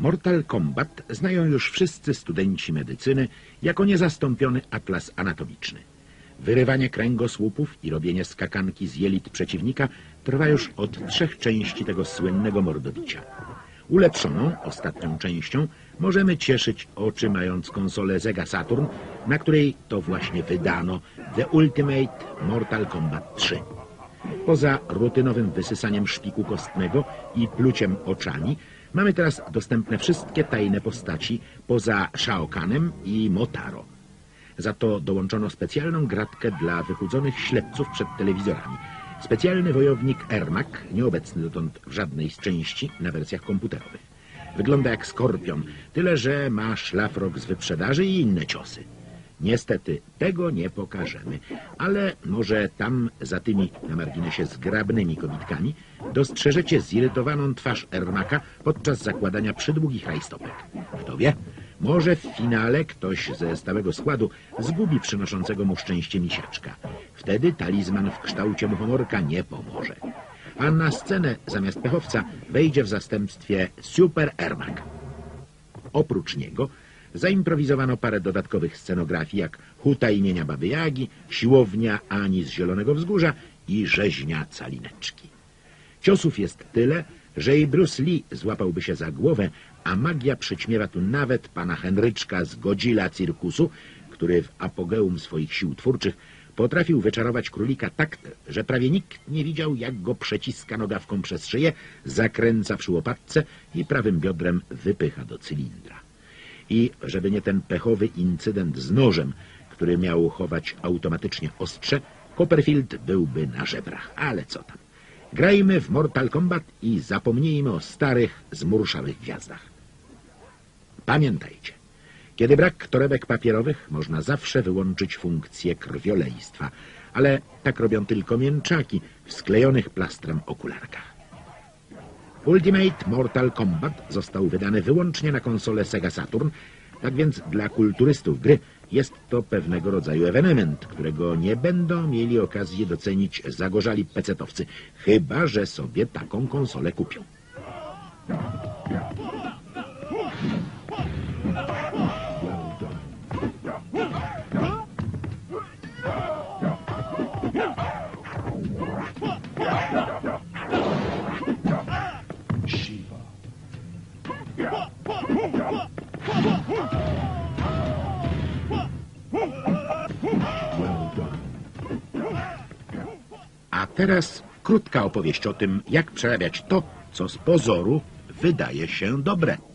Mortal Kombat znają już wszyscy studenci medycyny jako niezastąpiony atlas anatomiczny. Wyrywanie kręgosłupów i robienie skakanki z jelit przeciwnika trwa już od trzech części tego słynnego mordobicia. Ulepszoną, ostatnią częścią, możemy cieszyć oczy mając konsolę Sega Saturn, na której to właśnie wydano The Ultimate Mortal Kombat 3. Poza rutynowym wysysaniem szpiku kostnego i pluciem oczami, mamy teraz dostępne wszystkie tajne postaci poza Shao Kanem i Motaro. Za to dołączono specjalną gratkę dla wychudzonych ślepców przed telewizorami. Specjalny wojownik Ermak, nieobecny dotąd w żadnej z części na wersjach komputerowych. Wygląda jak skorpion, tyle że ma szlafrok z wyprzedaży i inne ciosy. Niestety tego nie pokażemy, ale może tam za tymi na marginesie zgrabnymi kobitkami dostrzeżecie zirytowaną twarz Ermaka podczas zakładania przydługich rajstopek. Kto wie, może w finale ktoś ze stałego składu zgubi przynoszącego mu szczęście misiaczka. Wtedy talizman w kształcie muchomorka nie pomoże. A na scenę zamiast pechowca wejdzie w zastępstwie Super Ermak. Oprócz niego zaimprowizowano parę dodatkowych scenografii, jak huta imienia Baby Jagi, siłownia Ani z Zielonego Wzgórza i rzeźnia Calineczki. Ciosów jest tyle, że i Bruce Lee złapałby się za głowę, a magia przyćmiewa tu nawet pana Henryczka z Godzilla Cirkusu, który w apogeum swoich sił twórczych potrafił wyczarować królika tak, że prawie nikt nie widział, jak go przeciska nogawką przez szyję, zakręca przy łopatce i prawym biodrem wypycha do cylindra. I żeby nie ten pechowy incydent z nożem, który miał chować automatycznie ostrze, Copperfield byłby na żebrach. Ale co tam. Grajmy w Mortal Kombat i zapomnijmy o starych, zmurszałych gwiazdach. Pamiętajcie, kiedy brak torebek papierowych, można zawsze wyłączyć funkcję krwiolejstwa, ale tak robią tylko mięczaki w sklejonych plastrem okularkach. Ultimate Mortal Kombat został wydany wyłącznie na konsolę Sega Saturn, tak więc dla kulturystów gry jest to pewnego rodzaju ewenement, którego nie będą mieli okazji docenić zagorzali pecetowcy, chyba że sobie taką konsolę kupią. A teraz krótka opowieść o tym, jak przerabiać to, co z pozoru wydaje się dobre.